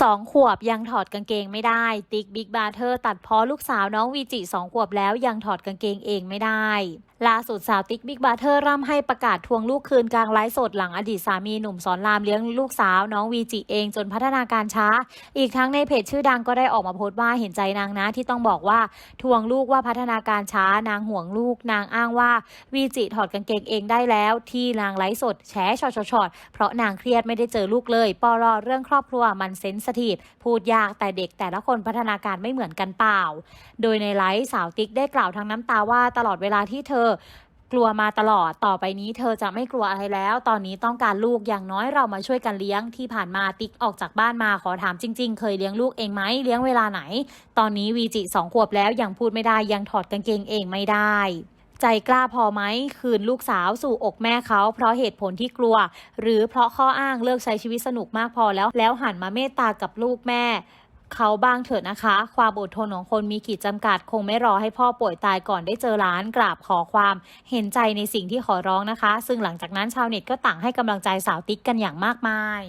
สองขวบยังถอดกางเกงไม่ได้ ติ๊กบิ๊กบาเธอร์ตัดพ้อลูกสาวน้องวีจิสองขวบแล้วยังถอดกางเกงเองไม่ได้ล่าสุดสาวติ๊กบิ๊กบาเธอร์ร่ำให้ประกาศทวงลูกคืนกลางไลฟ์สดหลังอดีตสามีหนุ่มสอนรามเลี้ยงลูกสาวน้องวีจิเองจนพัฒนาการช้า อีกทั้งในเพจชื่อดังก็ได้ออกมาโพสต์ว่าเห็นใจนางนะที่ต้องบอกว่าทวงลูกว่าพัฒนาการช้านางห่วงลูก นางอ้างว่าวีจิถอดกางเกงเองได้แล้ว ที่นางไลฟ์สดแฉชอชอชอเพราะนางเครียดไม่ได้เจอลูกเลยปอรอเรื่องครอบครัวมันเซนสทีฟพูดยากแต่เด็กแต่ละคนพัฒนาการไม่เหมือนกันเปล่า โดยในไลฟ์สาวติ๊กได้กล่าวทั้งน้ำตาว่าตลอดเวลาที่เธอกลัวมาตลอดต่อไปนี้เธอจะไม่กลัวอะไรแล้ว ตอนนี้ต้องการลูกอย่างน้อยเรามาช่วยกันเลี้ยงที่ผ่านมาติ๊กออกจากบ้านมาขอถามจริง ๆ เคยเลี้ยงลูกเองไหมเลี้ยงเวลาไหน ตอนนี้วีจิสองขวบแล้วยังพูดไม่ได้ยังถอดกางเกงเองไม่ได้ ใจกล้าพอไหมคืนลูกสาวสู่อกแม่เขา เพราะเหตุผลที่กลัว หรือเพราะข้ออ้างเลิกใช้ชีวิตสนุกมากพอแล้ว แล้วหันมาเมตตากับลูกแม่เขาบ้างเถอะนะคะ ความอดทนของคนมีขีดจำกัด คงไม่รอให้พ่อป่วยตายก่อนได้เจอหลานกราบขอความเห็นใจในสิ่งที่ขอร้องนะคะ ซึ่งหลังจากนั้นชาวเน็ตก็ต่างให้กำลังใจสาวติ๊กกันอย่างมากมาย